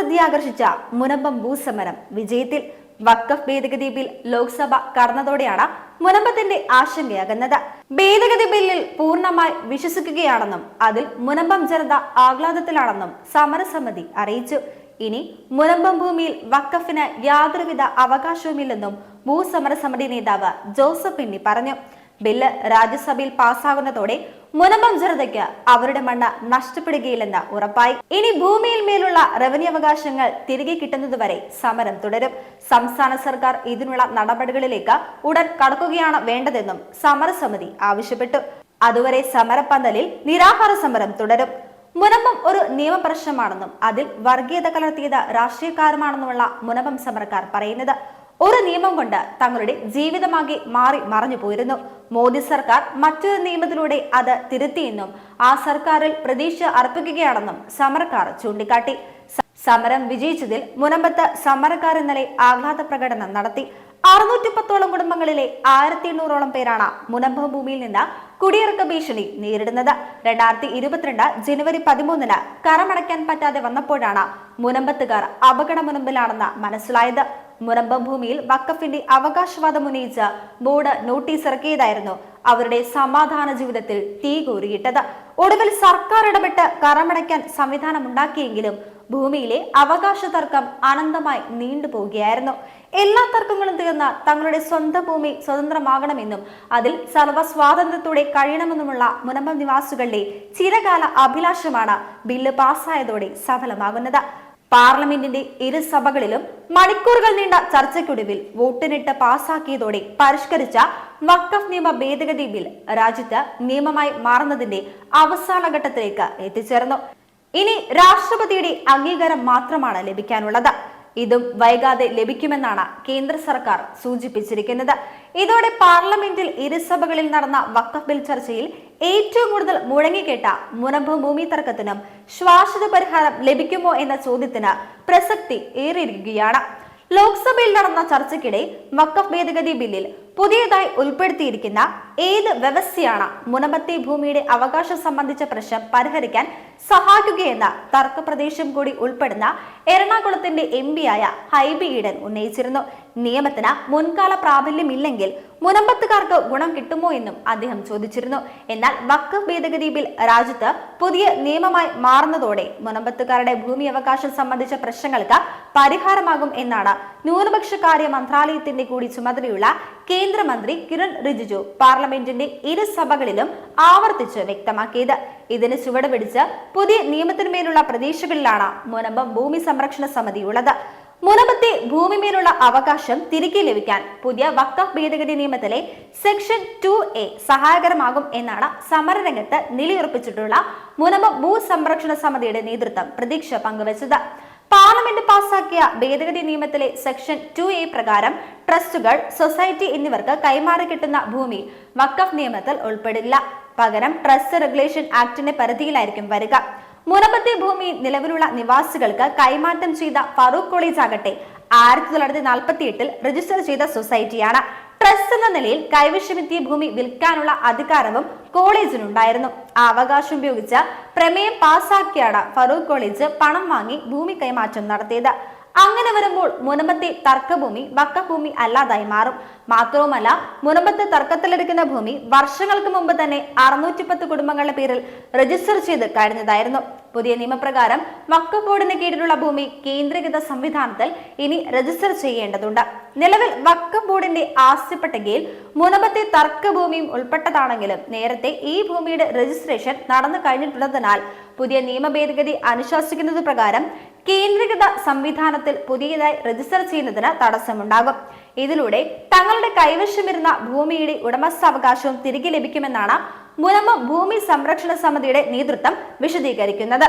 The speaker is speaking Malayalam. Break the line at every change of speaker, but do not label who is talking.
ശ്രദ്ധയാകർഷിച്ച മുനമ്പം ഭൂസമരം. വിജയത്തിൽ വക്കഫ് ഭേദഗതി ബിൽ ലോക്സഭ കടന്നതോടെയാണ് മുനമ്പത്തിന്റെ ആശങ്കയാകുന്നത്. ഭേദഗതി ബില്ലിൽ പൂർണമായി വിശ്വസിക്കുകയാണെന്നും അതിൽ മുനമ്പം ജനത ആഹ്ലാദത്തിലാണെന്നും സമരസമിതി അറിയിച്ചു. ഇനി മുനമ്പം ഭൂമിയിൽ വക്കഫിന് യാതൊരുവിധ അവകാശവുമില്ലെന്നും ഭൂസമരസമിതി നേതാവ് ജോസഫ് പിന്നി പറഞ്ഞു. ബില്ല് രാജ്യസഭയിൽ പാസ്സാകുന്നതോടെ മുനമ്പം ജനതയ്ക്ക് അവരുടെ മണ്ണ് നഷ്ടപ്പെടുകയില്ലെന്ന് ഉറപ്പായി. ഇനി ഭൂമിയിൽ മേലുള്ള റവന്യൂ അവകാശങ്ങൾ തിരികെ കിട്ടുന്നതുവരെ സമരം തുടരും. സംസ്ഥാന സർക്കാർ ഇതിനുള്ള നടപടികളിലേക്ക് ഉടൻ കടക്കുകയാണ് വേണ്ടതെന്നും സമരസമിതി ആവശ്യപ്പെട്ടു. അതുവരെ സമരപ്പന്തലിൽ നിരാഹാര സമരം തുടരും. മുനമ്പം ഒരു നിയമപ്രശ്നമാണെന്നും അതിൽ വർഗീയത കലർത്തിയത് രാഷ്ട്രീയക്കാരുമാണെന്നുമുള്ള മുനമ്പം സമരക്കാർ പറയുന്നത്. ഒരു നിയമം കൊണ്ട് തങ്ങളുടെ ജീവിതമാകെ മാറി മറഞ്ഞു പോയിരുന്നു. മോദി സർക്കാർ മറ്റൊരു നിയമത്തിലൂടെ അത് തിരുത്തിയെന്നും ആ സർക്കാരിൽ പ്രതീക്ഷ അർപ്പിക്കുകയാണെന്നും സമരക്കാർ ചൂണ്ടിക്കാട്ടി. സമരം വിജയിച്ചതിൽ മുനമ്പത്ത് സമരക്കാർ ഇന്നലെ ആഹ്ലാദ പ്രകടനം നടത്തി. അറുന്നൂറ്റി പത്തോളം കുടുംബങ്ങളിലെ ആയിരത്തി എണ്ണൂറോളം പേരാണ് മുനമ്പം ഭൂമിയിൽ നിന്ന് കുടിയിറക്ക ഭീഷണി നേരിടുന്നത്. രണ്ടായിരത്തി ഇരുപത്തിരണ്ട് ജനുവരി പതിമൂന്നിന് കരമടയ്ക്കാൻ പറ്റാതെ വന്നപ്പോഴാണ് മുനമ്പത്തുകാർ അപകട മുനമ്പിലാണെന്ന് മനസ്സിലായത്. മുനമ്പം ഭൂമിയിൽ വക്കഫിന്റെ അവകാശവാദം ഉന്നയിച്ച ബോർഡ് നോട്ടീസ് ഇറക്കിയതായിരുന്നു അവരുടെ സമാധാന ജീവിതത്തിൽ തീ കോരിയിട്ടത് ഒടുവിൽ സർക്കാർ ഇടപെട്ട് കറമടയ്ക്കാൻ സംവിധാനം ഉണ്ടാക്കിയെങ്കിലും ഭൂമിയിലെ അവകാശ തർക്കം അനന്തമായി നീണ്ടുപോവുകയായിരുന്നു എല്ലാ തർക്കങ്ങളും തീർന്ന തങ്ങളുടെ സ്വന്തം ഭൂമി സ്വതന്ത്രമാകണമെന്നും അതിൽ സർവ സ്വാതന്ത്ര്യത്തോടെ കഴിയണമെന്നുമുള്ള മുനമ്പം നിവാസികളുടെ ചിരകാല അഭിലാഷമാണ് ബില്ല് പാസ്സായതോടെ സഫലമാകുന്നത്. പാർലമെന്റിന്റെ ഇരുസഭകളിലും മണിക്കൂറുകൾ നീണ്ട ചർച്ചയ്ക്കൊടുവിൽ വോട്ടിനിട്ട് പാസാക്കിയതോടെ പരിഷ്കരിച്ച വക്കഫ് നിയമ ഭേദഗതി ബിൽ രാജ്യത്ത് നിയമമായി മാറുന്നതിന്റെ അവസാന ഘട്ടത്തിലേക്ക് എത്തിച്ചേർന്നു. ഇനി രാഷ്ട്രപതിയുടെ അംഗീകാരം മാത്രമാണ് ലഭിക്കാനുള്ളത്. ഇതും വൈകാതെ ലഭിക്കുമെന്നാണ് കേന്ദ്ര സർക്കാർ സൂചിപ്പിച്ചിരിക്കുന്നത്. ഇതോടെ പാർലമെന്റിൽ ഇരുസഭകളിൽ നടന്ന വക്കഫ് ബിൽ ചർച്ചയിൽ ഏറ്റവും കൂടുതൽ മുഴങ്ങിക്കേട്ട മുനമ്പ് ഭൂമി തർക്കത്തിനും ശ്വാസത പരിഹാരം ലഭിക്കുമോ എന്ന ചോദ്യത്തിന് പ്രസക്തി ഏറിയിരിക്കുകയാണ്. ലോക്സഭയിൽ നടന്ന ചർച്ചയ്ക്കിടെ വക്കഫ് ഭേദഗതി ബില്ലിൽ പുതിയതായി ഉൾപ്പെടുത്തിയിരിക്കുന്ന ഏത് വ്യവസ്ഥയാണ് മുനമ്പത്തി ഭൂമിയുടെ അവകാശം സംബന്ധിച്ച പ്രശ്നം പരിഹരിക്കാൻ സഹായിക്കുകയെന്ന തർക്കപ്രദേശം കൂടി ഉൾപ്പെടുന്ന എറണാകുളത്തിന്റെ എം പിയായ ഹൈബി ഈഡൻ ഉന്നയിച്ചിരുന്നു. നിയമത്തിന് മുൻകാല പ്രാബല്യമില്ലെങ്കിൽ മുനമ്പത്തുകാർക്ക് ഗുണം കിട്ടുമോ എന്നും അദ്ദേഹം ചോദിച്ചിരുന്നു. എന്നാൽ വക്കഫ് ഭേദഗതി ബിൽ രാജ്യത്ത് പുതിയ നിയമമായി മാറുന്നതോടെ മുനമ്പത്തുകാരുടെ ഭൂമി അവകാശം സംബന്ധിച്ച പ്രശ്നങ്ങൾക്ക് പരിഹാരമാകും എന്നാണ് ന്യൂനപക്ഷ കാര്യ മന്ത്രാലയത്തിന്റെ കൂടി ചുമതലയുള്ള കേന്ദ്രമന്ത്രി കിരൺ റിജിജു പാർലമെന്റിന്റെ ഇരു സഭകളിലും ആവർത്തിച്ച് വ്യക്തമാക്കിയത്. ഇതിന് ചുവട് പിടിച്ച് പുതിയ നിയമത്തിന്മേലുള്ള പ്രതീക്ഷകളിലാണ് മുനമ്പം ഭൂമി സംരക്ഷണ സമിതിയുള്ളത് മുനമ്പത്തെ ഭൂമിമേലുള്ള അവകാശം തിരികെ ലഭിക്കാൻ പുതിയ വക്കഫ് ഭേദഗതി നിയമത്തിലെ സെക്ഷൻ ടു എ സഹായകരമാകും എന്നാണ് സമരരംഗത്ത് നിലയുറപ്പിച്ചിട്ടുള്ള മുനമ്പ ഭൂസംരക്ഷണ സമിതിയുടെ നേതൃത്വം പ്രതീക്ഷ പങ്കുവച്ചത്. പാർലമെന്റ് പാസാക്കിയ ഭേദഗതി നിയമത്തിലെ സെക്ഷൻ ടു എ പ്രകാരം ട്രസ്റ്റുകൾ സൊസൈറ്റി എന്നിവർക്ക് കൈമാറി കിട്ടുന്ന ഭൂമി വക്കഫ് നിയമത്തിൽ ഉൾപ്പെടില്ല. പകരം ട്രസ്റ്റ് റെഗുലേഷൻ ആക്ടിന്റെ പരിധിയിലായിരിക്കും വരിക. മുനമ്പത്തെ ഭൂമി നിലവിലുള്ള നിവാസികൾക്ക് കൈമാറ്റം ചെയ്ത ഫറൂഖ് കോളേജ് ആകട്ടെ ആയിരത്തി തൊള്ളായിരത്തി നാൽപ്പത്തി എട്ടിൽ രജിസ്റ്റർ ചെയ്ത സൊസൈറ്റിയാണ്. ട്രസ്റ്റ് എന്ന നിലയിൽ കൈവശമെത്തിയ ഭൂമി വിൽക്കാനുള്ള അധികാരവും കോളേജിനുണ്ടായിരുന്നു. ആ അവകാശം ഉപയോഗിച്ച പ്രമേയം പാസാക്കിയാണ് ഫറൂഖ് കോളേജ് പണം വാങ്ങി ഭൂമി കൈമാറ്റം നടത്തിയത്. അങ്ങനെ വരുമ്പോൾ മുനമ്പത്തെ തർക്കഭൂമി വക്കഭൂമി അല്ലാതായി മാറും. മാത്രവുമല്ല മുനമ്പത്തെ തർക്കത്തിലെടുക്കുന്ന ഭൂമി വർഷങ്ങൾക്ക് മുമ്പ് തന്നെ അറുന്നൂറ്റി പത്ത് കുടുംബങ്ങളുടെ പേരിൽ രജിസ്റ്റർ ചെയ്ത് കഴിഞ്ഞതായിരുന്നു. പുതിയ നിയമപ്രകാരം വക്കഫ് ബോർഡിന് കീഴിലുള്ള ഭൂമി കേന്ദ്രീകൃത സംവിധാനത്തിൽ ഇനി രജിസ്റ്റർ ചെയ്യേണ്ടതുണ്ട്. നിലവിൽ വക്കഫ് ബോർഡിന്റെ ആസ്തി പട്ടികയിൽ മുനമ്പത്തെ തർക്കഭൂമിയും ഉൾപ്പെട്ടതാണെങ്കിലും നേരത്തെ ഈ ഭൂമിയുടെ രജിസ്ട്രേഷൻ നടന്നു കഴിഞ്ഞിട്ടുള്ളതിനാൽ പുതിയ നിയമ ഭേദഗതി അനുശാസിക്കുന്നത് പ്രകാരം കേന്ദ്രീകൃത സംവിധാനത്തിൽ പുതിയതായി രജിസ്റ്റർ ചെയ്യുന്നതിന് തടസ്സമുണ്ടാകും. ഇതിലൂടെ തങ്ങളുടെ കൈവശമിരുന്ന ഭൂമിയുടെ ഉടമസ്ഥാവകാശവും തിരികെ ലഭിക്കുമെന്നാണ് മുനമ്പം ഭൂമി സംരക്ഷണ സമിതിയുടെ നേതൃത്വം വിശദീകരിക്കുന്നത്.